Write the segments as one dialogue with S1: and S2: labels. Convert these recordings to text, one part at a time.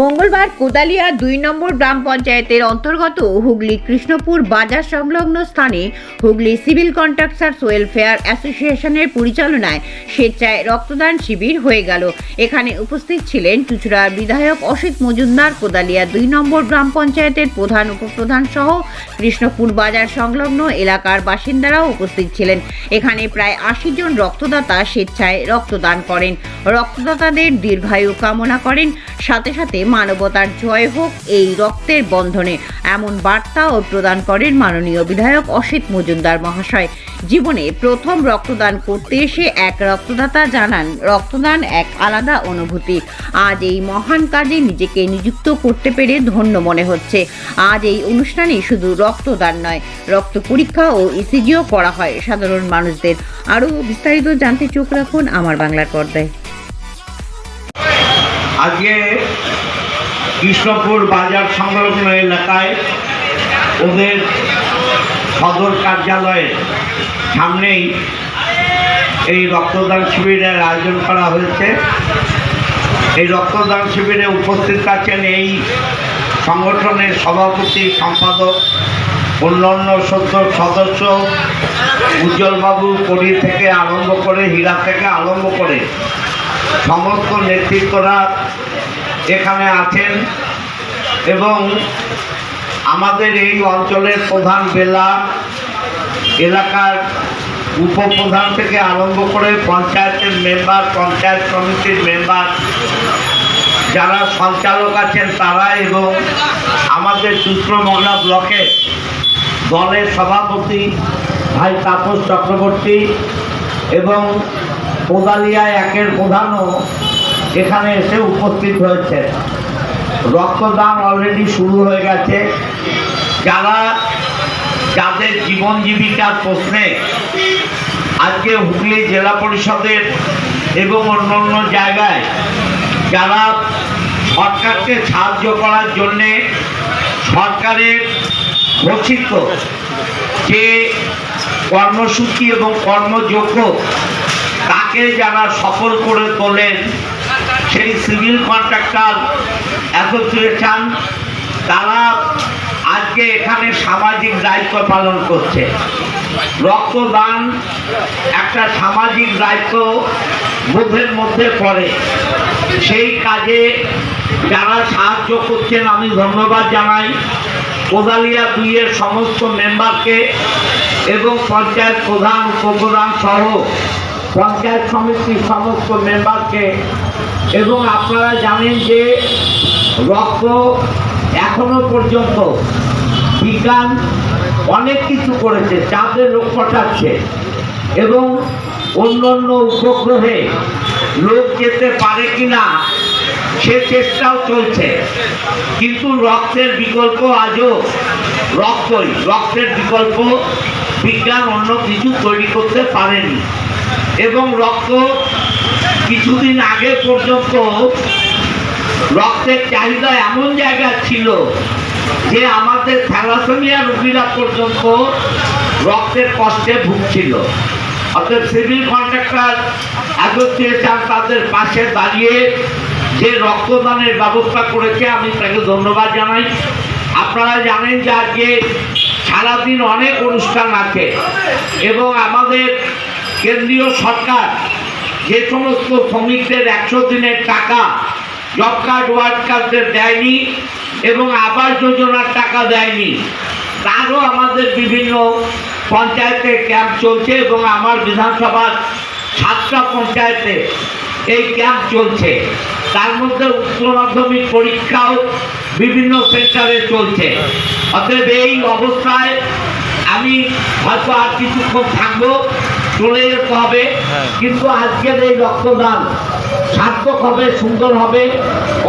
S1: মঙ্গলবার কোদালিয়া দুই নম্বর গ্রাম পঞ্চায়েতের অন্তর্গত হুগলি কৃষ্ণপুর বাজার সংলগ্ন স্থানে হুগলি সিভিল কন্ট্রাক্টার্স ওয়েলফেয়ার অ্যাসোসিয়েশনের পরিচালনায় স্বেচ্ছায় রক্তদান শিবির হয়ে গেল। এখানে উপস্থিত ছিলেন চুচুড়ার বিধায়ক অসিত মজুমদার, কোদালিয়া দুই নম্বর গ্রাম পঞ্চায়েতের প্রধান উপপ্রধান সহ কৃষ্ণপুর বাজার সংলগ্ন এলাকার বাসিন্দারাও উপস্থিত ছিলেন। এখানে প্রায় আশি জন রক্তদাতা স্বেচ্ছায় রক্তদান করেন। রক্তদাতাদের দীর্ঘায়ু কামনা করেন। সাথে সাথে মানবতার জয় হোক এই রক্তের বন্ধনে। এমন বার্তাও প্রদান করেন মাননীয় বিধায়ক অসিত মজুমদার মহাশয়। জীবনে প্রথম রক্তদান করতে এসে এক রক্তদাতা জানান, রক্তদান এক আলাদা অনুভূতি। আজ এই মহান কাজে নিজেকে নিযুক্ত করতে পেরে ধন্য মনে হচ্ছে। আজ এই অনুষ্ঠানে শুধু রক্তদান নয়, রক্ত পরীক্ষা ও ইসিজিও করা হয় সাধারণ মানুষদের। আরও বিস্তারিত জানতে চোখ রাখুন আমার বাংলার পর্দায়।
S2: আজকে কৃষ্ণপুর বাজার সংলগ্ন এলাকায় ওদের সদর কার্যালয়ের সামনেই এই রক্তদান শিবিরের আয়োজন করা হয়েছে। এই রক্তদান শিবিরে উপস্থিত আছেন এই সংগঠনের সভাপতি, সম্পাদক, অন্যান্য সদ্য সদস্য, উজ্জ্বলবাবু কড়ি থেকে আরম্ভ করে, হীরা থেকে আরম্ভ করে সমস্ত নেতৃত্বরা এখানে আছেন এবং আমাদের এই অঞ্চলের প্রধান বেলা এলাকার উপপ্রধান থেকে আরম্ভ করে পঞ্চায়েতের মেম্বার, পঞ্চায়েত সমিতির মেম্বার, যারা সঞ্চালক আছেন তারা এবং আমাদের সূত্রমহলা ব্লকের দলের সভাপতি ভাই তাপস চক্রবর্তী এবং কোদালিয়া একের প্রধানও এখানে এসে উপস্থিত হয়েছে। রক্তদান অলরেডি শুরু হয়ে গেছে। যারা যাদের জীবন জীবিকার প্রশ্নে আজকে হুগলি জেলা পরিষদের এবং অন্য অন্য জায়গায় যারা সরকারকে সাহায্য করার জন্যে সরকারের ঘোষিত যে কর্মসূচি এবং কর্মযোগ্য তাকে যারা সফল করে তোলেন সেই সিভিল কন্ট্রাক্টর অ্যাসোসিয়েশন তারা আজকে এখানে সামাজিক দায়িত্ব পালন করছে। রক্তদান একটা সামাজিক দায়িত্ব বোধের মধ্যে পড়ে। সেই কাজে যারা সাহায্য করছেন, আমি ধন্যবাদ জানাই। কোদালিয়া দুইয়ের সমস্ত মেম্বারকে এবং পঞ্চায়েত প্রধান, উপপ্রধান সহ পঞ্চায়েত সমিতির সমস্ত মেম্বারকে, এবং আপনারা জানেন যে রক্ত এখনও পর্যন্ত বিজ্ঞান অনেক কিছু করেছে চাঁদের লোক পাঠাচ্ছে এবং অন্য অন্য উপগ্রহে লোক যেতে পারে কিনা সে চেষ্টাও চলছে। কিন্তু রক্তের বিকল্প আজও রক্তই। রক্তের বিকল্প বিজ্ঞান অন্য কিছু তৈরি করতে পারেনি। এবং রক্ত কিছুদিন আগে পর্যন্ত রক্তের চাহিদা এমন জায়গা ছিল যে আমাদের থ্যালাসেমিয়া রোগীরা পর্যন্ত রক্তের কষ্টে ভুগছিল। অর্থাৎ সিভিল কন্ট্রাক্টর অ্যাসোসিয়েশন তাদের পাশে দাঁড়িয়ে যে রক্তদানের ব্যবস্থা করেছে, আমি তাকে ধন্যবাদ জানাই। আপনারা জানেন যে আজকে সারাদিন অনেক অনুষ্ঠান আছে এবং আমাদের কেন্দ্রীয় সরকার যে সমস্ত শ্রমিকদের একশো দিনের টাকা জব কার্ড, ওয়ার্ড কার্ডদের দেয়নি এবং আবাস যোজনার টাকা দেয়নি। তারও আমাদের বিভিন্ন পঞ্চায়েতে ক্যাম্প চলছে এবং আমার বিধানসভার সাতটা পঞ্চায়েতে এই ক্যাম্প চলছে। তার মধ্যে উচ্চ মাধ্যমিক পরীক্ষাও বিভিন্ন সেন্টারে চলছে। অতএব এই অবস্থায় আমি হয়তো আর কিছুক্ষণ থাকব চলে যেতে হবে। কিন্তু আজকের এই রক্তদান সার্থক হবে সুন্দর হবে।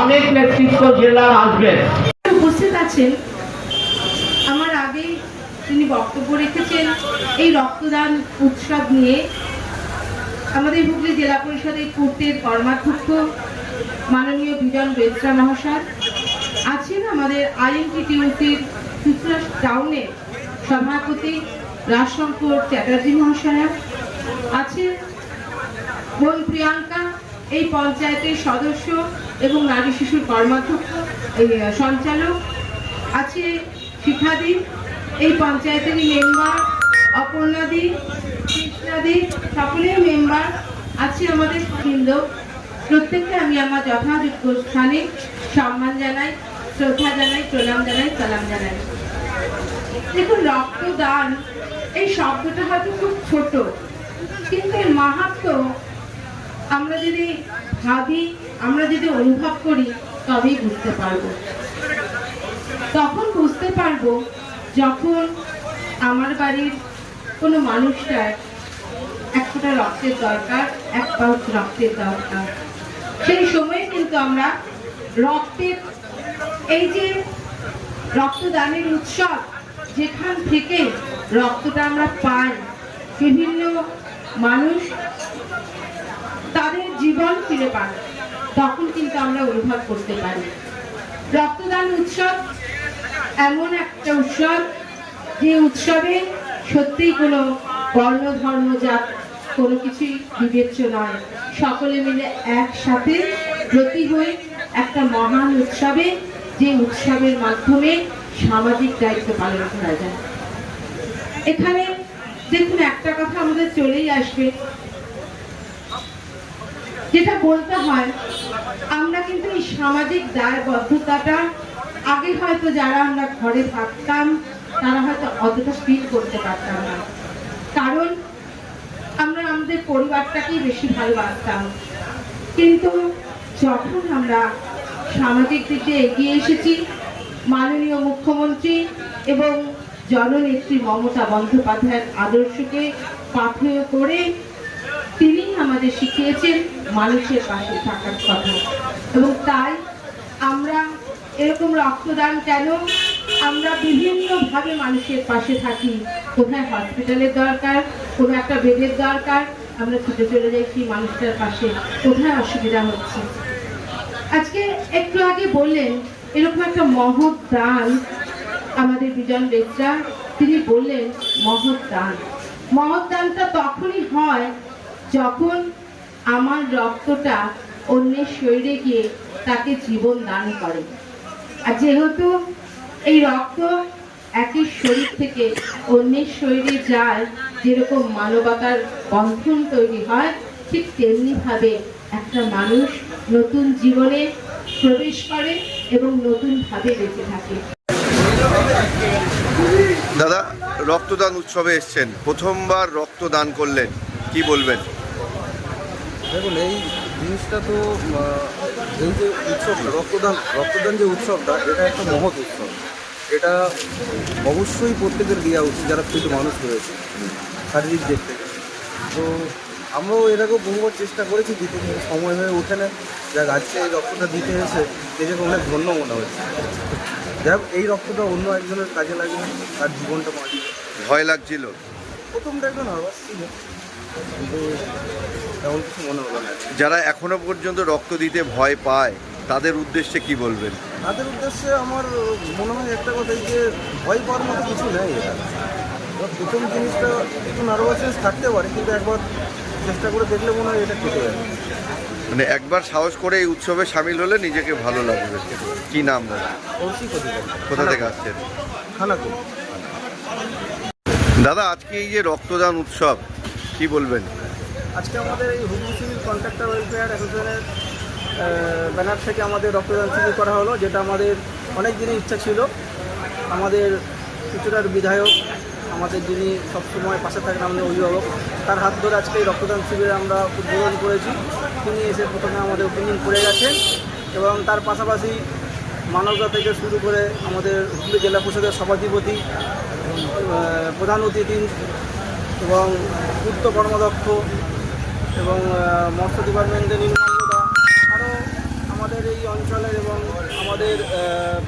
S2: অনেক নেতৃত্ব জেলার আসবেন।
S3: উপস্থিত আছেন। আমার আগেই তিনি বক্তব্য রেখেছেন এই রক্তদান উৎসব নিয়ে। আমাদের হুগলি জেলা পরিষদের পূর্তের কর্মাধ্যক্ষ মাননীয় বিজন বেসরা মহাশয়, আছেন আমাদের আইএনটিটিউসির চুচড়া টাউনের সভাপতি রাজশঙ্কর চ্যাটার্জি মহাশয়া আছেন বোন প্রিয়াঙ্কা, এই পঞ্চায়েতের সদস্য এবং নারী শিশুর কর্মাধ্যক্ষ সঞ্চালক, আছে শিখাদি এই পঞ্চায়েতেরই মেম্বার অপর্ণাদি, কৃষ্ণাদি, সকলেই মেম্বার, আছে আমাদের বৃন্দ প্রত্যেককে আমি আমার যথাযোগ্য স্থানে সম্মান জানাই, শ্রদ্ধা জানাই, প্রণাম জানাই, সালাম জানাই। দেখুন, রক্তদান, এই শব্দটা হয়তো খুব ছোট, কিন্তু এর মাহাত্ম আমরা যদি ভাবি, আমরা যদি অনুভব করি, তবেই বুঝতে পারব। তখন বুঝতে পারব যখন আমার বাড়ির কোনো মানুষটার এক রক্তের দরকার, এক পাউচ রক্তের দরকার। সেই সময়ে কিন্তু আমরা রক্তের এই যে রক্তদানের উৎসব, যেখান থেকে রক্তটা আমরা পাই, বিভিন্ন মানুষ তাদের জীবন ফিরে পান তখন কিন্তু আমরা অনুভব করতে পারি। রক্তদান উৎসব এমন একটা উৎসব, যে উৎসবে সত্যিই কোনো বর্ণ, ধর্ম, জাত কোনো কিছুই বিবেচ্য নয়। সকলে মিলে একসাথে ব্রতী হয়ে একটা মহান উৎসবে, যে উৎসবের মাধ্যমে সামাজিক দায়িত্ব পালন করা যায়। এখানে দেখুন, একটা কথা আমাদের চলেই আসবে। যেটা বলতে হয়, আমরা কিন্তু এই সামাজিক দায়বদ্ধতাটা আগে হয়তো যারা আমরা ঘরে থাকতাম, তারা হয়তো অতটা ফিল করতে পারতাম না। কারণ আমাদের পরিবারটাকেই বেশি ভালোবাসতাম। কিন্তু যখন আমরা সামাজিক দিকে এগিয়ে এসেছি, মাননীয় মুখ্যমন্ত্রী এবং জননেত্রী মমতা বন্দ্যোপাধ্যায়ের আদর্শকে পাথেয় করে তিনি আমাদের শিখিয়েছেন মানুষের পাশে থাকার কথা। এবং তাই আমরা এরকম রক্তদান কেন আমরা বিভিন্নভাবে মানুষের পাশে থাকি। কোথায় হসপিটালের দরকার, কোনো একটা বেডের দরকার। আমরা ছুটে চলে যাই সেই মানুষটার পাশে। কোথায় অসুবিধা হচ্ছে। আজকে একটু আগে বললেন, এরকম একটা মহৎ দান আমাদের বিজন বেচরা তিনি বললেন, মহৎ দান। মহৎ দানটা তখনই হয় যখন আমার রক্তটা অন্যের শরীরে গিয়ে তাকে জীবন দান করে। আর যেহেতু এই রক্ত একই শরীর থেকে অন্যের শরীরে যায় যেরকম মানবতার বন্ধন তৈরি হয় ঠিক তেমনি ভাবে একটা মানুষ নতুন জীবনে প্রবেশ করে এবং নতুন ভাবে বেঁচে থাকে।
S4: দাদা রক্তদান উৎসবে এসছেন। প্রথমবার রক্তদান করলেন। কি বলবেন?
S5: দেখুন এই জিনিসটা তো এই যে উৎসবটা রক্তদান রক্তদান যে উৎসবটা এটা একটা মহৎ উৎসব। এটা অবশ্যই প্রত্যেকের দেওয়া উচিত যারা কিছু মানুষ রয়েছে শারীরিক দিক থেকে। তো আমরাও এটাকেও বহুবার চেষ্টা করেছি দিতে কিন্তু সময় হয়ে ওঠে না। যাক আজকে এই রক্তটা দিতে এসে নিজেকে অনেক ধন্য মনে হচ্ছে। যাই এই রক্তটা অন্য একজনের কাজে লাগবে তার জীবনটা বাঁচিয়ে।
S4: ভয় লাগছিল।
S5: প্রথমটা একটু নার্ভাস ছিল কিন্তু তেমন কিছু মনে হলো না।
S4: যারা এখনও পর্যন্ত রক্ত দিতে ভয় পায় তাদের উদ্দেশ্যে কি বলবেন?
S5: তাদের উদ্দেশ্যে আমার মনে হয় একটা কথাই যে ভয় পাওয়ার মতো কিছু নেই এটা প্রথম জিনিসটা একটু নার্ভাসনেস থাকতে পারে কিন্তু একবার চেষ্টা করে দেখলে মনে হয় এটা কেটে যাবে।
S4: মানে একবার সাহস করে এই উৎসবে সামিল হলে নিজেকে ভালো লাগবে। কি নাম কোথা থেকে আসছেন?
S5: খানা
S4: দাদা আজকে এই যে রক্তদান উৎসব কি বলবেন?
S5: আজকে আমাদের এই হুগলি সিভিল কন্ট্রাক্টর ওয়েলফেয়ার অ্যাসোসিয়েশনের ব্যানার থেকে আমাদের রক্তদান শিবির করা হলো, যেটা আমাদের অনেক দিনের ইচ্ছা ছিল। আমাদের কিছুটার বিধায়ক, আমাদের যিনি সবসময় পাশে থাকেন, আমাদের অভিভাবক, তার হাত ধরে আজকে এই রক্তদান শিবিরে আমরা উদ্বোধন করেছি। তিনি এসে প্রথমে আমাদের ওপেনিং করে গেছেন এবং তার পাশাপাশি মানবতা থেকে শুরু করে আমাদের হুগলি জেলা পরিষদের সভাধিপতি প্রধান অতিথি এবং পূর্ত কর্মদক্ষ এবং মৎস্য ডিপার্টমেন্টের আরও আমাদের এই অঞ্চলের এবং আমাদের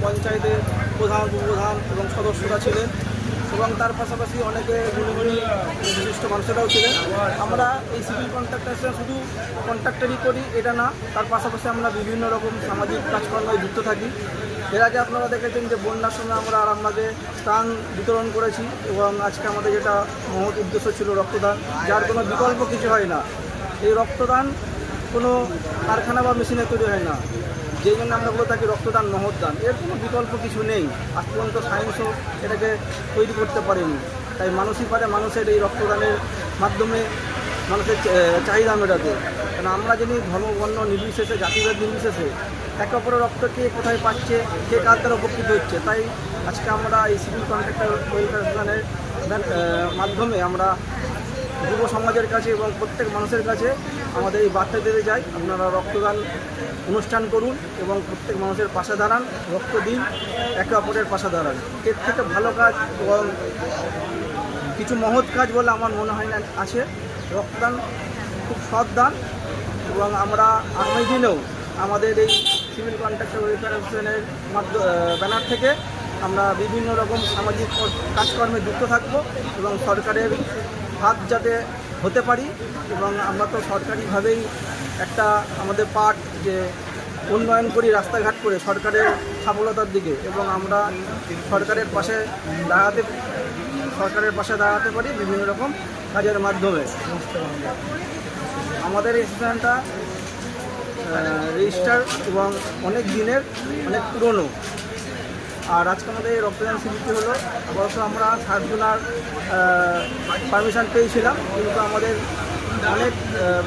S5: পঞ্চায়েতের প্রধান, উপপ্রধান এবং সদস্যরা ছিলেন এবং তার পাশাপাশি অনেকে গুণী গুণী বিশিষ্ট মানুষেরাও ছিলেন। আমরা এই সিভিল কন্ট্রাক্টার্সরা শুধু কন্ট্রাক্টারই করি, এটা না, তার পাশাপাশি আমরা বিভিন্ন রকম সামাজিক কাজকর্মে যুক্ত থাকি। এর আগে আপনারা দেখেছেন যে বন্যার সময় আমরা আরামবাগে স্থান বিতরণ করেছি এবং আজকে আমাদের যেটা মহৎ উদ্দেশ্য ছিল রক্তদান, যার কোনো বিকল্প কিছু হয় না। এই রক্তদান কোনো কারখানা বা মেশিনে তৈরি হয় না। যেই জন্য আমরা বলে থাকি রক্তদান মহৎদান এর কোনো বিকল্প কিছু নেই। আজ পর্যন্ত সায়েন্সও এটাকে তৈরি করতে পারেনি। তাই মানুষই পারে মানুষের এই রক্তদানের মাধ্যমে মানুষের চাহিদা মেটাতে। কারণ আমরা জানি ধর্ম, বর্ণ, নির্বিশেষে, জাতিভেদ নির্বিশেষে, একে অপরের রক্ত কে কোথায় পাচ্ছে, কে কার দ্বারা উপকৃত হচ্ছে, তাই আজকে আমরা এই সিভিল কন্ট্রাক্টর ওয়েলফেয়ার মাধ্যমে আমরা যুব সমাজের কাছে এবং প্রত্যেক মানুষের কাছে আমাদের এই বার্তা দিতে চাই। আপনারা রক্তদান অনুষ্ঠান করুন এবং প্রত্যেক মানুষের পাশে দাঁড়ান, রক্ত দিন, একে অপরের পাশে দাঁড়ান। এর থেকে ভালো কাজ এবং কিছু মহৎ কাজ বলে আমার মনে হয় না আছে। রক্তদান খুব সৎ দান এবং আমরা আগামী দিনেও আমাদের এই সিভিল কন্ট্রাক্টর ওয়েলফেয়ার অ্যাসোসিয়েশনের ব্যানার থেকে আমরা বিভিন্ন রকম সামাজিক কাজকর্মে যুক্ত থাকব এবং সরকারের হাত যাতে হতে পারি এবং আমরা তো সরকারিভাবেই একটা আমাদের পার্ট যে উন্নয়ন করি রাস্তাঘাট করে সরকারের সফলতার দিকে এবং আমরা সরকারের পাশে দাঁড়াতে, সরকারের পাশে দাঁড়াতে পারি বিভিন্ন রকম কাজের মাধ্যমে। আমাদের এই স্টেশনটা রেজিস্টার এবং অনেক দিনের, অনেক পুরনো। আর আজকে আমাদের এই রক্তদান শিবিরটি হলো। অবশ্য আমরা সাতজনার পারমিশন পেয়েছিলাম কিন্তু আমাদের অনেক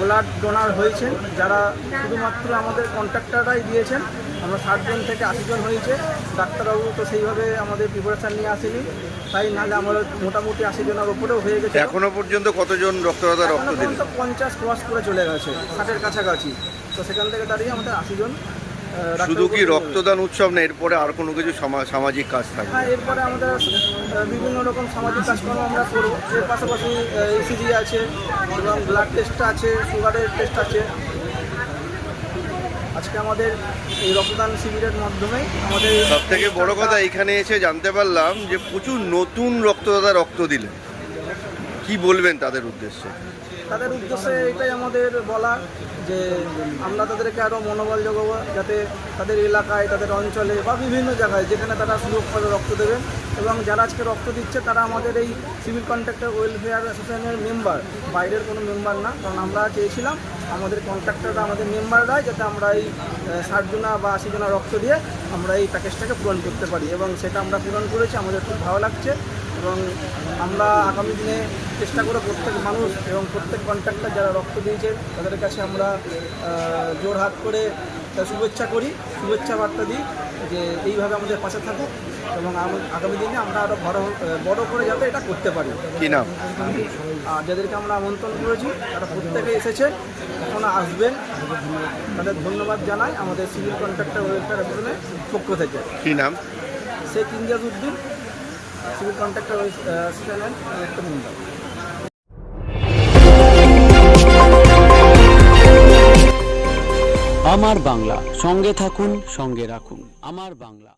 S5: ব্লাড ডোনার হয়েছেন যারা শুধুমাত্র আমাদের কন্ট্রাক্টাররাই দিয়েছেন। আমরা ষাটজন থেকে আশিজন হয়েছে। ডাক্তারবাবু তো সেইভাবে আমাদের প্রিপারেশান নিয়ে আসেনি। তাই নাহলে আমাদের মোটামুটি আশি জনের উপরেও হয়ে গেছে
S4: এখনও পর্যন্ত কতজন রক্তদাতা রক্ত
S5: পঞ্চাশ ক্রস করে চলে গেছে ষাটের কাছাকাছি। তো সেখান থেকে দাঁড়িয়ে আমাদের আশি জন আহ,
S4: শুধু কি রক্তদান উৎসব না এরপরে আর কোনো কিছু সামাজিক কাজ থাকবে?
S5: হ্যাঁ এরপরে আমাদের বিভিন্ন রকম সামাজিক কাজকর্ম আমরা করব। এর পাশাপাশি ইসিজি আছে এবং ব্লাড টেস্ট আছে সুগারের টেস্ট আছে। আজকে আমাদের এই রক্তদান শিবিরের মাধ্যমে আমাদের
S4: সব থেকে বড় কথা এখানে এসে জানতে পারলাম যে প্রচুর নতুন রক্তদাতা রক্ত দিলেন। কি বলবেন তাদের উদ্দেশ্যে?
S5: তাদের উদ্দেশ্যে এটাই আমাদের বলা যে আমরা তাদেরকে আরও মনোবল যোগাবো, যাতে তাদের এলাকায়, তাদের অঞ্চলে বা বিভিন্ন জায়গায় যেখানে তারা সুযোগ পাবে রক্ত দেবেন এবং যারা আজকে রক্ত দিচ্ছে, তারা আমাদের এই সিভিল কন্ট্রাক্টর ওয়েলফেয়ার অ্যাসোসিয়েশনের মেম্বার বাইরের কোনো মেম্বার না, কারণ আমরা চেয়েছিলাম আমাদের কন্ট্রাক্টররা আমাদের মেম্বাররাই যাতে আমরা এই ষাট জনা বা আশি জনা রক্ত দিয়ে আমরা এই প্যাকেজটাকে পূরণ করতে পারি এবং সেটা আমরা পূরণ করেছি, আমাদের খুব ভালো লাগছে। এবং আমরা আগামী দিনে চেষ্টা করে প্রত্যেক মানুষ এবং প্রত্যেক কন্ট্রাক্টর যারা রক্ত দিয়েছে তাদের কাছে আমরা জোর হাত করে শুভেচ্ছা করি শুভেচ্ছা বার্তা দিই যে এইভাবে আমাদের পাশে থাকুক এবং আগামী দিনে আমরা আরও বড় বড় করে যাতে এটা করতে পারি।
S4: কি নাম?
S5: আর যাদেরকে আমরা আমন্ত্রণ করেছি তারা প্রত্যেকে এসেছে এখনও আসবেন। তাদের ধন্যবাদ জানাই আমাদের সিভিল কন্ট্রাক্টর ওয়েলফেয়ার অ্যাসোসিয়েশনের পক্ষ থেকে।
S4: কি নাম?
S5: শেখ ইমতিয়াজ উদ্দিন। সিভিল কন্ট্রাক্টর একটা মেম্বার
S6: আমার বাংলা সঙ্গে থাকুন সঙ্গে রাখুন। আমার বাংলা।